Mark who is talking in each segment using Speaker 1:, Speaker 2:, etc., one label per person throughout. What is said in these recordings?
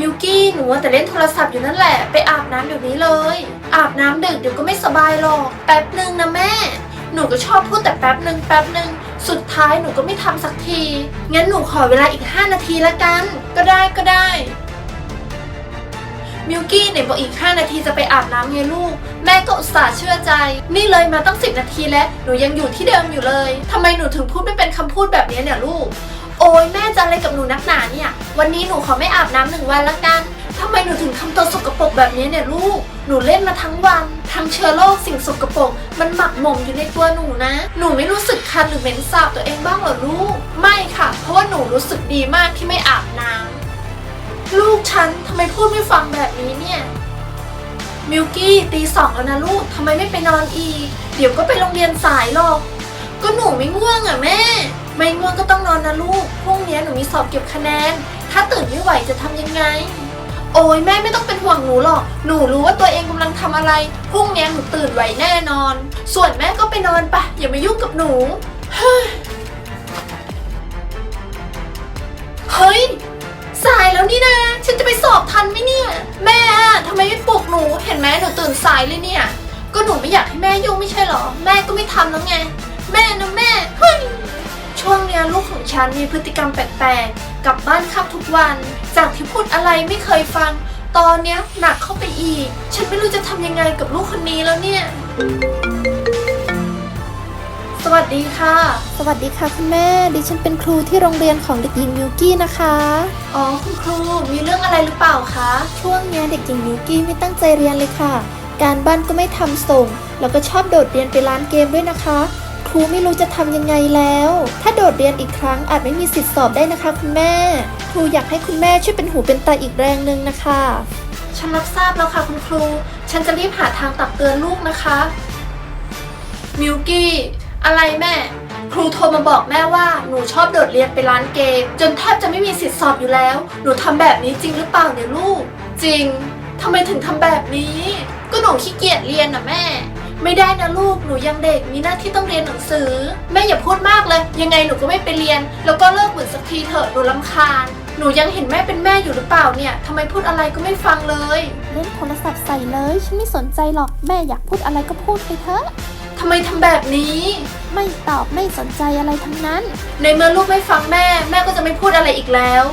Speaker 1: มิวกี้หนูว่าแต่เล่นโทรศัพท์อยู่นั่นแหละ ไปอาบน้ำเดี๋ยวนี้เลย อาบน้ำดึกเดี๋ยวก็ไม่สบายหรอก แป๊บหนึ่งนะแม่ หนูก็ชอบพูดแต่แป๊บหนึ่งแป๊บหนึ่งสุดท้ายหนูก็ไม่ทำสักที งั้นหนูขอเวลาอีก 5 นาทีละกัน ก็ได้ก็ได้ มิวกี้ไหนบอกอีก 5 นาทีจะไปอาบน้ำไงลูก แม่ก็อุตส่าห์เชื่อใจ นี่เลยมาตั้ง 10 นาทีแล้ว หนูยังอยู่ที่เดิมอยู่เลยทำไมหนูถึงพูดไม่เป็นคำพูดแบบนี้เนี่ยลูก โอ้ยแม่จะอะไรกับหนูนักหนาเนี่ย วันนี้หนูขอไม่อาบน้ำหนึ่งวันละกันทำไมหนูถึงทำตัวสกปรกแบบนี้เนี่ยลูก หนูเล่นมาทั้งวัน ทั้งเชื้อโรคสิ่งสกปรกมันหมักหมมอยู่ในตัวหนูนะ หนูไม่รู้สึกคันหรือเหม็นสาบตัวเองบ้างเหรอลูก ไม่ค่ะ เพราะว่าหนูรู้สึกดีมากที่ไม่อาบน้ำลูกฉันทำไมพูดไม่ฟังแบบนี้เนี่ยมิวกี้ตีสองแล้วนะลูกทำไมไม่ไปนอนอีก เดี๋ยวก็ไปโรงเรียนสายหรอก ก็หนูไม่ง่วงอะแม่ ไม่ง่วงก็ต้องนอนนะลูก พรุ่งนี้หนูมีสอบเก็บคะแนน ถ้าตื่นไม่ไหวจะทำยังไง โอ้ยแม่ไม่ต้องเป็นห่วงหนูหรอก หนูรู้ว่าตัวเองกำลังทำอะไร พรุ่งนี้หนูตื่นไหวแน่นอน ส่วนแม่ก็ไปนอนปะอย่ามายุ่งกับหนู เฮ้ยสายแล้วนี่นะ ฉันจะไปสอบทันไหมเนี่ย แม่ทำไมไม่ปลุกหนู เห็นไหมหนูตื่นสายเลยเนี่ย ก็หนูไม่อยากให้แม่ยุ่งไม่ใช่หรอ แม่ก็ไม่ทำแล้วไง แม่นะแม่ เฮ้ย ช่วงเนี้ยลูกของฉันมีพฤติกรรมแปลกๆ กลับบ้านค่ำทุกวัน จากที่พูดอะไรไม่เคยฟัง ตอนเนี้ยหนักเข้าไปอีก ฉันไม่รู้จะทำยังไงกับลูกคนนี้แล้วเนี่ย สวัสดีค่ะ
Speaker 2: สวัสดีค่ะคุณแม่ ดิฉันเป็นครูที่โรงเรียนของเด็กหญิงมิวกี้นะคะ
Speaker 1: อ๋อคุณครูมีเรื่องอะไรหรือเปล่าคะ
Speaker 2: ช่วงเนี้ยเด็กหญิงมิวกี้ไม่ตั้งใจเรียนเลยค่ะ การบ้านก็ไม่ทำส่ง แล้วก็ชอบโดดเรียนไปร้านเกมด้วยนะคะ ครูไม่รู้จะทำยังไงแล้ว ถ้าโดดเรียนอีกครั้งอาจไม่มีสิทธิ์สอบได้นะคะคุณแม่ ครูอยากให้คุณแม่ช่วยเป็นหูเป็นตาอีกแรงหนึ่งนะคะ
Speaker 1: ฉันรับทราบแล้วค่ะคุณครู ฉันจะรีบหาทางตักเตือนลูกนะคะ มิวกี้ อะไรแม่ ครูโทรมาบอกแม่ว่าหนูชอบโดดเรียนไปร้านเกม จนแทบจะไม่มีสิทธิ์สอบอยู่แล้ว หนูทำแบบนี้จริงหรือเปล่าเนี่ยลูก จริงทำไมถึงทำแบบนี้ ก็หนูขี้เกียจเรียนนะแม่ ไม่ได้นะลูกหนูยังเด็กมีหน้าที่ต้องเรียนหนังสือ แม่อย่าพูดมากเลย ยังไงหนูก็ไม่ไปเรียน แล้วก็เลิกบ่นสักทีเถอะหนูลำคาญ หนูยังเห็นแม่เป็นแม่อยู่หรือเปล่าเนี่ยทำไมพูดอะไรก็ไม่ฟังเลย
Speaker 2: เล่นโทรศัพท์ใส่เลย ฉันไม่สนใจหรอกแม่อยากพูดอะไรก็พูดไปเถอะ
Speaker 1: ทำไมทำแบบนี้
Speaker 2: ไม่ตอบไม่สนใจอะไรทั้งนั้น
Speaker 1: ในเมื่อลูกไม่ฟังแม่ แม่ก็จะไม่พูดอะไรอีกแล้ว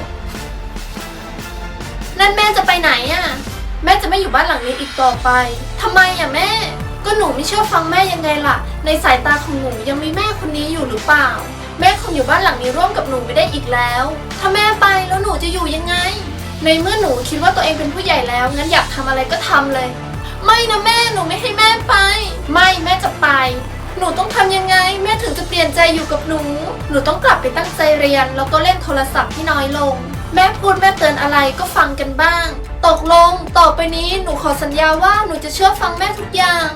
Speaker 1: นั่นแม่จะไปไหนอะ่ะ แม่จะไม่อยู่บ้านหลังนี้อีกต่อไปทำไมอะแม่ ก็หนูไม่เชื่อฟังแม่ยังไงล่ะ ในสายตาของหนูยังมีแม่คนนี้อยู่หรือเปล่า แม่คงอยู่บ้านหลังนี้ร่วมกับหนูไม่ได้อีกแล้ว ถ้าแม่ไปแล้วหนูจะอยู่ยังไง ในเมื่อหนูคิดว่าตัวเองเป็นผู้ใหญ่แล้วงั้นอยากทำอะไรก็ทำเลย ไม่นะแม่หนูไม่ให้แม่ไป ไม่แม่จะไป หนูต้องทำยังไง แม่ถึงจะเปลี่ยนใจอยู่กับหนู หนูต้องกลับไปตั้งใจเรียน แล้วก็เล่นโทรศัพท์ที่น้อยลง แม่พูดแม่เตือนอะไรก็ฟังกันบ้าง ตกลงต่อไปนี้หนูขอสัญญาว่าหนูจะเชื่อฟังแม่ทุกอย่าง